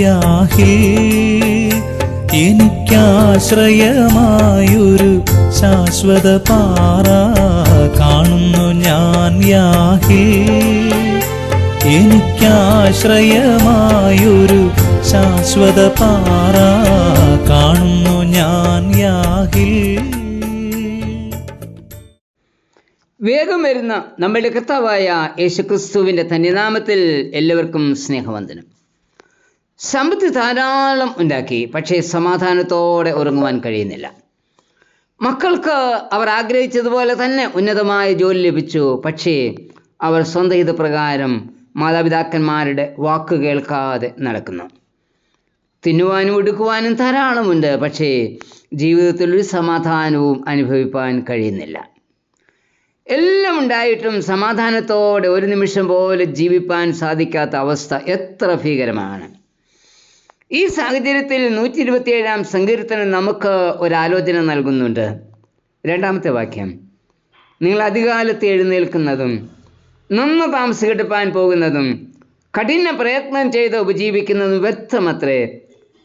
യാഹേ എനിക്കാശ്രയമായൊരു ശാശ്വത പാറ കാണുന്നു ഞാൻ യാഹേ. എനിക്കാശ്രയമായൊരു ശാശ്വത പാറ കാണുന്നു ഞാൻ യാഹിൽ വേഗം വരുന്ന നമ്മളുടെ കർത്താവായ യേശുക്രിസ്തുവിന്റെ ധന്യനാമത്തിൽ എല്ലാവർക്കും സ്നേഹവന്ദനം. സമ്പത്ത് ധാരാളം ഉണ്ടാക്കി പക്ഷേ സമാധാനത്തോടെ ഉറങ്ങുവാൻ കഴിയുന്നില്ല. മക്കൾക്ക് അവർ ആഗ്രഹിച്ചതുപോലെ തന്നെ ഉന്നതമായ ജോലി ലഭിച്ചു പക്ഷേ അവർ സ്വന്തം ഹിതപ്രകാരം മാതാപിതാക്കന്മാരുടെ വാക്ക് കേൾക്കാതെ നടക്കുന്നു. തിന്നുവാനും എടുക്കുവാനും ധാരാളമുണ്ട് പക്ഷേ ജീവിതത്തിൽ ഒരു സമാധാനവും അനുഭവിപ്പാൻ കഴിയുന്നില്ല. എല്ലാം ഉണ്ടായിട്ടും സമാധാനത്തോടെ ഒരു നിമിഷം പോലെ ജീവിപ്പാൻ സാധിക്കാത്ത അവസ്ഥ എത്ര ഭീകരമാണ്. ഈ സാഹചര്യത്തിൽ നൂറ്റി ഇരുപത്തിയേഴാം സങ്കീർത്തനം നമുക്ക് ഒരാലോചന നൽകുന്നുണ്ട്. രണ്ടാമത്തെ വാക്യം. നിങ്ങൾ അധികാലത്ത് എഴുന്നേൽക്കുന്നതും നന്ന താമസിക്കെടുപ്പാൻ പോകുന്നതും കഠിന പ്രയത്നം ചെയ്ത് ഉപജീവിക്കുന്നതും വ്യക്തമത്രേ.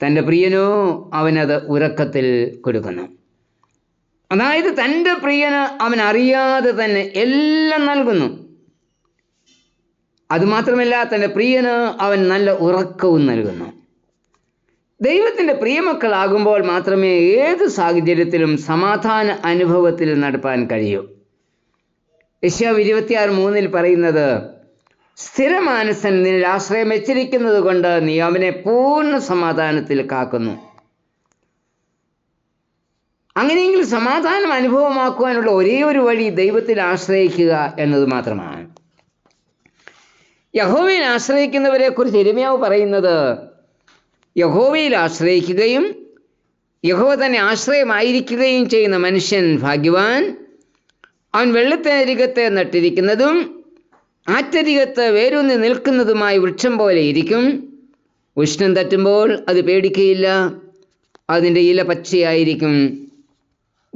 തന്റെ പ്രിയനോ അവനത് ഉറക്കത്തിൽ കൊടുക്കുന്നു. അതായത് തന്റെ പ്രിയന് അവൻ അറിയാതെ തന്നെ എല്ലാം നൽകുന്നു. അതുമാത്രമല്ല തന്റെ പ്രിയന് അവൻ നല്ല ഉറക്കവും നൽകുന്നു. ദൈവത്തിന്റെ പ്രിയമക്കളാകുമ്പോൾ മാത്രമേ ഏത് സാഹചര്യത്തിലും സമാധാന അനുഭവത്തിൽ നടപ്പാൻ കഴിയൂ. യശ്യാവ് ഇരുപത്തിയാറ് മൂന്നിൽ പറയുന്നത് സ്ഥിരമാനസൻ നിന്നിൽ ആശ്രയം വെച്ചിരിക്കുന്നത് കൊണ്ട് നീ അവനെ പൂർണ സമാധാനത്തിൽ കാക്കുന്നു. അങ്ങനെയെങ്കിൽ സമാധാനം അനുഭവമാക്കുവാനുള്ള ഒരേ ഒരു വഴി ദൈവത്തിൽ ആശ്രയിക്കുക എന്നത് മാത്രമാണ്. യഹോവയിൽ ആശ്രയിക്കുന്നവരെ കുറിച്ച് എരുമയാവ് പറയുന്നത് യഹോവയിൽ ആശ്രയിക്കുകയും യഹോവ തന്നെ ആശ്രയമായിരിക്കുകയും ചെയ്യുന്ന മനുഷ്യൻ ഭാഗ്യവാൻ. അവൻ വെള്ളത്തിനരികത്തെ നട്ടിരിക്കുന്നതും ആറ്റരികത്ത് വേരൂന്നി നിൽക്കുന്നതുമായി വൃക്ഷം പോലെ ഇരിക്കും. ഉഷ്ണം തട്ടുമ്പോൾ അത് പേടിക്കുകയില്ല അതിന്റെ ഇല പച്ചയായിരിക്കും.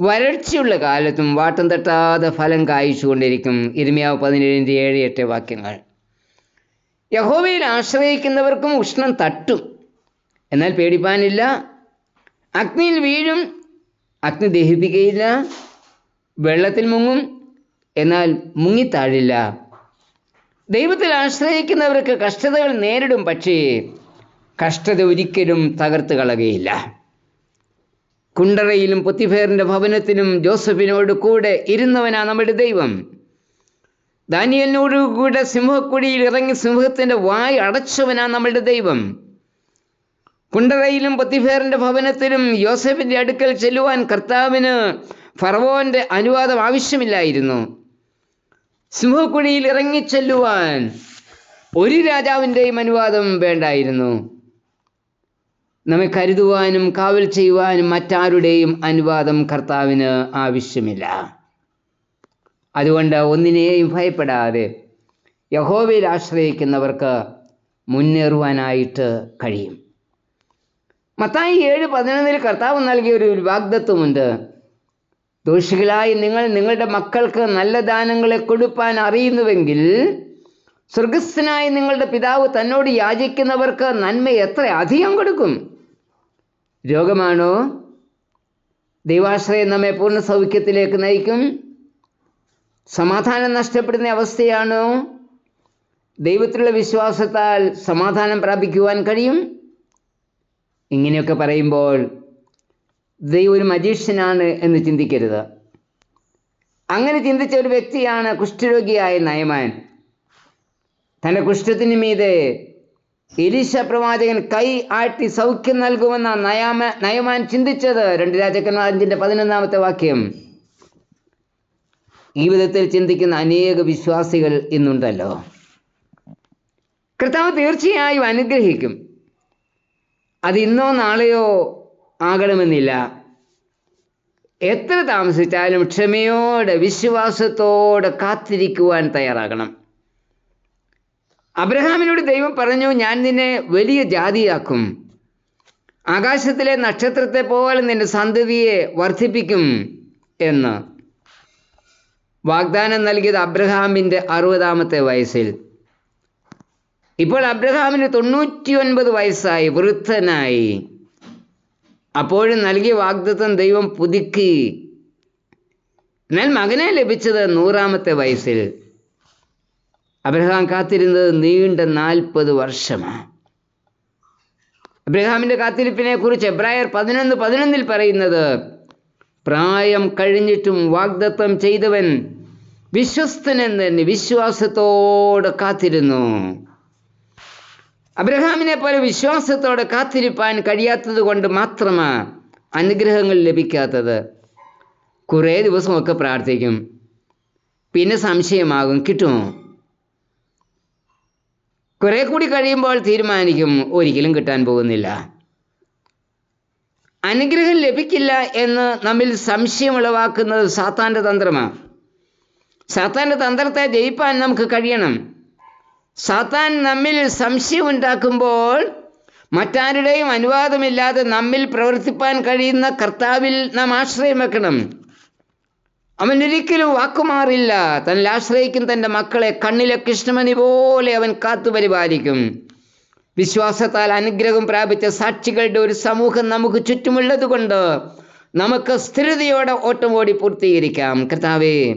വരൾച്ചയുള്ള കാലത്തും വാട്ടം തട്ടാതെ ഫലം കായ്ച്ചുകൊണ്ടിരിക്കും. ഇരുമയാവ് പതിനേഴിന്റെ ഏഴ് എട്ട് വാക്യങ്ങൾ. യഹോവയിൽ ആശ്രയിക്കുന്നവർക്കും ഉഷ്ണം തട്ടും. എന്നാൽ പേടിപ്പാനില്ല. അഗ്നിയിൽ വീഴും. അഗ്നി ദഹിപ്പിക്കയില്ല വെള്ളത്തിൽ മുങ്ങും. എന്നാൽ മുങ്ങിത്താഴില്ല. ദൈവത്തിൽ ആശ്രയിക്കുന്നവർക്ക് കഷ്ടതകൾ നേരിടും പക്ഷേ കഷ്ടത ഒരിക്കലും തകർത്ത് കളകയില്ല കുണ്ടറയിലും പൊത്തിഫേറിന്റെ ഭവനത്തിനും ജോസഫിനോട് കൂടെ ഇരുന്നവനാ നമ്മുടെ ദൈവം. ദാനിയലിനോട് കൂടെ സിംഹക്കുടിയിൽ ഇറങ്ങി സിംഹത്തിന്റെ വായ് അടച്ചവനാ നമ്മുടെ ദൈവം. കുണ്ടറയിലും പൊത്തിഫേറിന്റെ ഭവനത്തിലും യോസഫിന്റെ അടുക്കൽ ചെല്ലുവാൻ കർത്താവിന് ഫറവോന്റെ അനുവാദം ആവശ്യമില്ലായിരുന്നു. സിംഹക്കുഴിയിൽ ഇറങ്ങിച്ചെല്ലുവാൻ ഒരു രാജാവിന്റെയും അനുവാദം വേണ്ടായിരുന്നു. നമ്മെ കരുതുവാനും കാവൽ ചെയ്യുവാനും മറ്റാരുടെയും അനുവാദം കർത്താവിന് ആവശ്യമില്ല. അതുകൊണ്ട് ഒന്നിനെയും ഭയപ്പെടാതെ യഹോവയിൽ ആശ്രയിക്കുന്നവർക്ക് മുന്നേറുവാനായിട്ട് കഴിയും. മത്തായി ഏഴ് പതിനൊന്നിൽ കർത്താവ് നൽകിയ ഒരു വാഗ്ദത്വമുണ്ട്. ദോഷികളായി നിങ്ങൾ നിങ്ങളുടെ മക്കൾക്ക് നല്ല ദാനങ്ങളെ കൊടുപ്പാൻ അറിയുന്നുവെങ്കിൽ സ്വർഗസ്ഥനായ നിങ്ങളുടെ പിതാവ് തന്നോട് യാചിക്കുന്നവർക്ക് നന്മ എത്ര അധികം കൊടുക്കും? രോഗമാണോ? ദൈവാശ്രയം നമ്മെ പൂർണ സൗഖ്യത്തിലേക്ക് നയിക്കും? സമാധാനം നഷ്ടപ്പെടുന്ന അവസ്ഥയാണോ? ദൈവത്തിലുള്ള വിശ്വാസത്താൽ സമാധാനം പ്രാപിക്കുവാൻ കഴിയും? ഇങ്ങനെയൊക്കെ പറയുമ്പോൾ ദൈവം ഒരു മജീഷ്യനാണ് എന്ന് ചിന്തിക്കരുത്. അങ്ങനെ ചിന്തിച്ച ഒരു വ്യക്തിയാണ് കുഷ്ഠരോഗിയായ നയമാൻ. തന്റെ കുഷ്ഠത്തിന് മീതെ എലീശ പ്രവാചകൻ കൈ ആട്ടി സൗഖ്യം നൽകുമെന്ന നയാമ നയമാൻ ചിന്തിച്ചത് രണ്ട് രാജാക്കന്മാരഞ്ചിന്റെ പതിനൊന്നാമത്തെ വാക്യം. ഈ വിധത്തിൽ ചിന്തിക്കുന്ന അനേക വിശ്വാസികൾ ഇന്നുണ്ടല്ലോ. കർത്താവ് തീർച്ചയായും അനുഗ്രഹിക്കും. അത് ഇന്നോ നാളെയോ ആകണമെന്നില്ല. എത്ര താമസിച്ചാലും ക്ഷമയോടെ വിശ്വാസത്തോടെ കാത്തിരിക്കുവാൻ തയ്യാറാകണം. അബ്രഹാമിനോട് ദൈവം പറഞ്ഞു ഞാൻ നിന്നെ വലിയ ജാതിയാക്കും. ആകാശത്തിലെ നക്ഷത്രത്തെ പോലെ നിന്റെ സന്തതിയെ വർദ്ധിപ്പിക്കും എന്ന്. വാഗ്ദാനം നൽകിയത് അബ്രഹാമിന്റെ അറുപതാമത്തെ വയസ്സിൽ. ഇപ്പോൾ അബ്രഹാമിന് തൊണ്ണൂറ്റി ഒൻപത് വയസ്സായി വൃദ്ധനായി. അപ്പോഴും നൽകിയ വാഗ്ദത്വം ദൈവം പുതുക്കി. എന്നാൽ മകനെ ലഭിച്ചത് നൂറാമത്തെ വയസ്സിൽ. അബ്രഹാം കാത്തിരുന്നത് നീണ്ട നാൽപ്പത് വർഷമാണ് അബ്രഹാമിന്റെ കാത്തിരിപ്പിനെ കുറിച്ച് എബ്രായർ പതിനൊന്ന് പതിനൊന്നിൽ പറയുന്നത് പ്രായം കഴിഞ്ഞിട്ടും വാഗ്ദത്തം ചെയ്തവൻ വിശ്വസ്തനെന്ന് വിശ്വാസത്തോടെ കാത്തിരുന്നു. അബ്രഹാമിനെ പോലെ വിശ്വാസത്തോടെ കാത്തിരിപ്പാൻ കഴിയാത്തത് കൊണ്ട് മാത്രമാണ് അനുഗ്രഹങ്ങൾ ലഭിക്കാത്തത്. കുറേ ദിവസമൊക്കെ പ്രാർത്ഥിക്കും. പിന്നെ സംശയമാകും കിട്ടുമോ? കുറേ കൂടി കഴിയുമ്പോൾ തീരുമാനിക്കും ഒരിക്കലും കിട്ടാൻ പോകുന്നില്ല. അനുഗ്രഹം ലഭിക്കില്ല എന്ന് നമ്മിൽ സംശയം ഉളവാക്കുന്നത് സാത്താന്റെ തന്ത്രമാണ് സാത്താന്റെ തന്ത്രത്തെ ജയിപ്പാൻ നമുക്ക് കഴിയണം. സാത്താൻ നമ്മിൽ സംശയം ഉണ്ടാക്കുമ്പോൾ മറ്റാരുടെയും അനുവാദമില്ലാതെ നമ്മിൽ പ്രവർത്തിപ്പാൻ കഴിയുന്ന കർത്താവിൽ നാം ആശ്രയം വെക്കണം. അവൻ ഒരിക്കലും വാക്കുമാറില്ല. തന്നിൽ ആശ്രയിക്കും തന്റെ മക്കളെ കണ്ണിലെ കൃഷ്ണമണി പോലെ അവൻ കാത്തു പരിപാലിക്കും. വിശ്വാസത്താൽ അനുഗ്രഹം പ്രാപിച്ച സാക്ഷികളുടെ ഒരു സമൂഹം നമുക്ക് ചുറ്റുമുള്ളത് കൊണ്ട് നമുക്ക് സ്ഥിരതയോടെ ഓട്ടം ഓടി പൂർത്തീകരിക്കാം. കർത്താവേ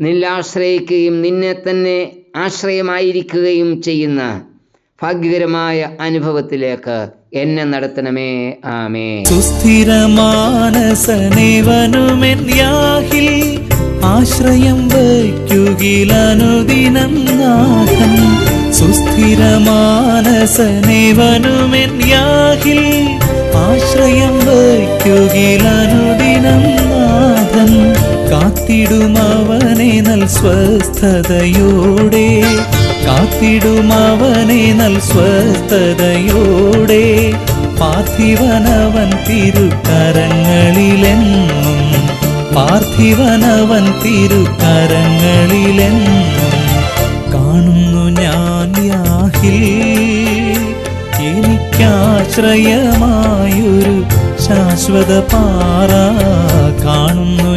നിന്നിൽ ആശ്രയിക്കുകയും നിന്നെ തന്നെ ആശ്രയമായിരിക്കുകയും ചെയ്യുന്ന ഭാഗ്യകരമായ അനുഭവത്തിലേക്ക് എന്നെ നടത്തണമേ. ആമേ സുസ്ഥിരമാനസനേവനുമെന്യാഹിൽ ആശ്രയം വയ്ക്കുകിലനുദിനം നാഥൻ. സുസ്ഥിരമാനസനേവനുമെൻ യാഹിൽ ആശ്രയം വയ്ക്കുകിലനുദിനം നാഥൻ. കാത്തിടുമവനെ നൽ സ്വസ്ഥതയോടെ. കാത്തിടുമവനെ നൽ സ്വസ്ഥതയോടെ. പാർത്ഥിവനവൻ തിരുക്കരങ്ങളിലെന്നും പാർത്ഥിവനവൻ തിരുക്കരങ്ങളിലെന്നും കാണുന്നു ഞാൻ യാഹിൽ. എനിക്കാശ്രയമായൊരു ശാശ്വത പാറ കാണുന്നു